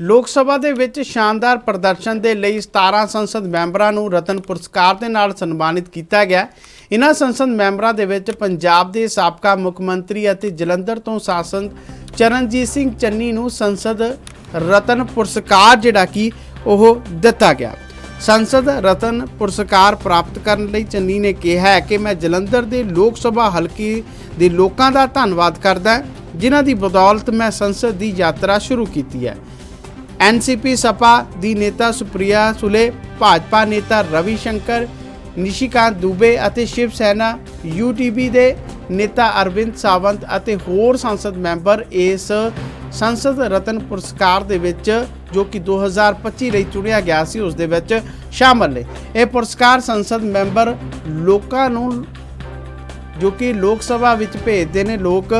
ਲੋਕ ਸਭਾ ਦੇ ਵਿੱਚ ਸ਼ਾਨਦਾਰ ਪ੍ਰਦਰਸ਼ਨ ਦੇ ਲਈ 17 ਸੰਸਦ ਮੈਂਬਰਾਂ ਨੂੰ ਰਤਨ ਪੁਰਸਕਾਰ ਦੇ ਨਾਲ ਸਨਮਾਨਿਤ ਕੀਤਾ ਗਿਆ। ਇਹਨਾਂ ਸੰਸਦ ਮੈਂਬਰਾਂ ਦੇ ਵਿੱਚ ਪੰਜਾਬ ਦੇ ਸਾਬਕਾ ਮੁੱਖ ਮੰਤਰੀ ਅਤੇ ਜਲੰਧਰ ਤੋਂ ਸਾਂਸਦ ਚਰਨਜੀਤ ਸਿੰਘ ਚੰਨੀ ਨੂੰ ਸੰਸਦ ਰਤਨ ਪੁਰਸਕਾਰ ਜਿਹੜਾ ਕਿ ਉਹ ਦਿੱਤਾ ਗਿਆ। ਸੰਸਦ ਰਤਨ ਪੁਰਸਕਾਰ ਪ੍ਰਾਪਤ ਕਰਨ ਲਈ ਚੰਨੀ ਨੇ ਕਿਹਾ ਹੈ ਕਿ ਮੈਂ ਜਲੰਧਰ ਦੇ ਲੋਕ ਸਭਾ ਹਲਕੇ ਦੇ ਲੋਕਾਂ ਦਾ ਧੰਨਵਾਦ ਕਰਦਾ ਜਿਨ੍ਹਾਂ ਦੀ ਬਦੌਲਤ ਮੈਂ ਸੰਸਦ ਦੀ ਯਾਤਰਾ ਸ਼ੁਰੂ ਕੀਤੀ ਹੈ। ਐਨਸੀਪੀ ਸਪਾ ਦੀ ਨੇਤਾ ਸੁਪ੍ਰਿਆ ਸੁਲੇ, ਭਾਜਪਾ ਨੇਤਾ ਰਵੀ ਸ਼ੰਕਰ, ਨਿਸ਼ੀਕਾਂਤ ਦੁਬੇ ਅਤੇ ਸ਼ਿਵ ਸੈਨਾ ਯੂਟੀਬੀ ਦੇ ਨੇਤਾ ਅਰਵਿੰਦ ਸਾਵੰਤ ਅਤੇ ਹੋਰ ਸੰਸਦ ਮੈਂਬਰ ਇਸ ਸੰਸਦ ਰਤਨ ਪੁਰਸਕਾਰ ਦੇ ਵਿੱਚ ਜੋ ਕਿ 2025 ਲਈ ਚੁਣਿਆ ਗਿਆ ਸੀ, ਉਸ ਦੇ ਵਿੱਚ ਸ਼ਾਮਲ ਨੇ। ਇਹ ਪੁਰਸਕਾਰ ਸੰਸਦ ਮੈਂਬਰ ਲੋਕਾਂ ਨੂੰ ਜੋ ਕਿ ਲੋਕ ਸਭਾ ਵਿੱਚ ਭੇਜਦੇ ਨੇ, ਲੋਕ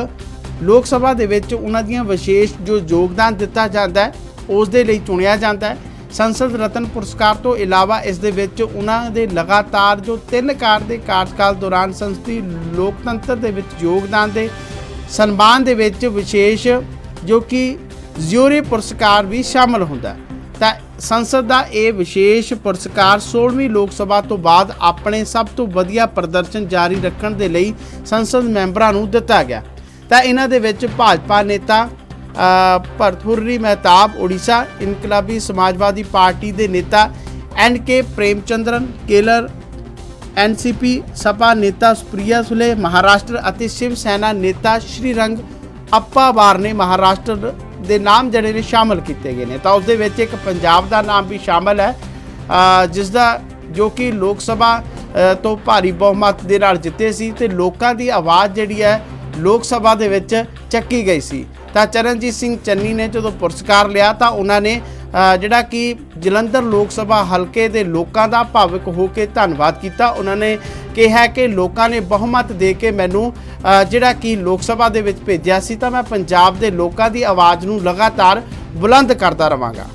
ਲੋਕ ਸਭਾ ਦੇ ਵਿੱਚ ਉਹਨਾਂ ਦੀਆਂ ਵਿਸ਼ੇਸ਼ ਜੋ ਯੋਗਦਾਨ ਦਿੱਤਾ ਜਾਂਦਾ ਹੈ ਉਸ ਦੇ ਲਈ ਚੁਣਿਆ ਜਾਂਦਾ ਹੈ। ਸੰਸਦ ਰਤਨ ਪੁਰਸਕਾਰ ਤੋਂ ਇਲਾਵਾ ਇਸ ਦੇ ਵਿੱਚ ਉਹਨਾਂ ਦੇ ਲਗਾਤਾਰ ਜੋ ਤਿੰਨ ਕਾਰ ਦੇ ਕਾਰਜਕਾਲ ਦੌਰਾਨ ਸੰਸਦੀ ਲੋਕਤੰਤਰ ਦੇ ਵਿੱਚ ਯੋਗਦਾਨ ਦੇ ਸਨਮਾਨ ਦੇ ਵਿੱਚ ਵਿਸ਼ੇਸ਼ ਜੋ ਕਿ ਜ਼ਿਊਰੀ ਪੁਰਸਕਾਰ ਵੀ ਸ਼ਾਮਲ ਹੁੰਦਾ ਹੈ। ਤਾਂ ਸੰਸਦ ਦਾ ਇਹ ਵਿਸ਼ੇਸ਼ ਪੁਰਸਕਾਰ 16ਵੀਂ ਲੋਕ ਸਭਾ ਤੋਂ ਬਾਅਦ ਆਪਣੇ ਸਭ ਤੋਂ ਵਧੀਆ ਪ੍ਰਦਰਸ਼ਨ ਜਾਰੀ ਰੱਖਣ ਦੇ ਲਈ ਸੰਸਦ ਮੈਂਬਰਾਂ ਨੂੰ ਦਿੱਤਾ ਗਿਆ। ਤਾਂ ਇਹਨਾਂ ਦੇ ਵਿੱਚ ਭਾਜਪਾ ਨੇਤਾ ਭਰਤਪੁਰੀ ਮਹਿਤਾਬ ਓਡੀਸ਼ਾ ਇਨਕਲਾਬੀ ਸਮਾਜਵਾਦੀ ਪਾਰਟੀ ਦੇ ਨੇਤਾ ਐਨ ਕੇ ਪ੍ਰੇਮਚੰਦਰਨ ਕੇਲਰ ਐਨਸੀਪੀ ਸਪਾ ਨੇਤਾ ਸੁਪ੍ਰਿਆ ਸੁਲੇ ਮਹਾਰਾਸ਼ਟਰ ਅਤੇ ਸ਼ਿਵ ਸੈਨਾ ਨੇਤਾ ਸ਼੍ਰੀ ਰੰਗ ਅੱਪਾ ਨੇ ਮਹਾਰਾਸ਼ਟਰ ਦੇ ਨਾਮ ਜਿਹੜੇ ਨੇ ਸ਼ਾਮਲ ਕੀਤੇ ਗਏ ਨੇ। ਤਾਂ ਉਸ ਦੇ ਵਿੱਚ ਇੱਕ ਪੰਜਾਬ ਦਾ ਨਾਮ ਵੀ ਸ਼ਾਮਲ ਹੈ ਅ, ਜਿਸ ਦਾ ਜੋ ਕਿ ਲੋਕ ਸਭਾ ਤੋਂ ਭਾਰੀ ਬਹੁਮਤ ਦੇ ਨਾਲ ਜਿੱਤੇ ਸੀ ਤੇ ਲੋਕਾਂ ਦੀ ਆਵਾਜ਼ ਜਿਹੜੀ ਹੈ ਲੋਕ ਸਭਾ ਦੇ ਵਿੱਚ ਚੱਕੀ ਗਈ ਸੀ। ਤਾਂ ਚਰਨਜੀਤ ਸਿੰਘ ਚੰਨੀ ਨੇ ਜਦੋਂ ਪੁਰਸਕਾਰ ਲਿਆ ਤਾਂ ਉਹਨਾਂ ਨੇ ਜਿਹੜਾ ਕਿ ਜਲੰਧਰ ਲੋਕ ਸਭਾ ਹਲਕੇ ਦੇ ਲੋਕਾਂ ਦਾ ਭਾਵਿਕ ਹੋ ਕੇ ਧੰਨਵਾਦ ਕੀਤਾ। ਉਹਨਾਂ ਨੇ ਕਿਹਾ ਕਿ ਲੋਕਾਂ ਨੇ ਬਹੁਮਤ ਦੇ ਕੇ ਮੈਨੂੰ ਜਿਹੜਾ ਕਿ ਲੋਕ ਸਭਾ ਦੇ ਵਿੱਚ ਭੇਜਿਆ ਸੀ ਤਾਂ ਮੈਂ ਪੰਜਾਬ ਦੇ ਲੋਕਾਂ ਦੀ ਆਵਾਜ਼ ਨੂੰ ਲਗਾਤਾਰ ਬੁਲੰਦ ਕਰਦਾ ਰਵਾਂਗਾ।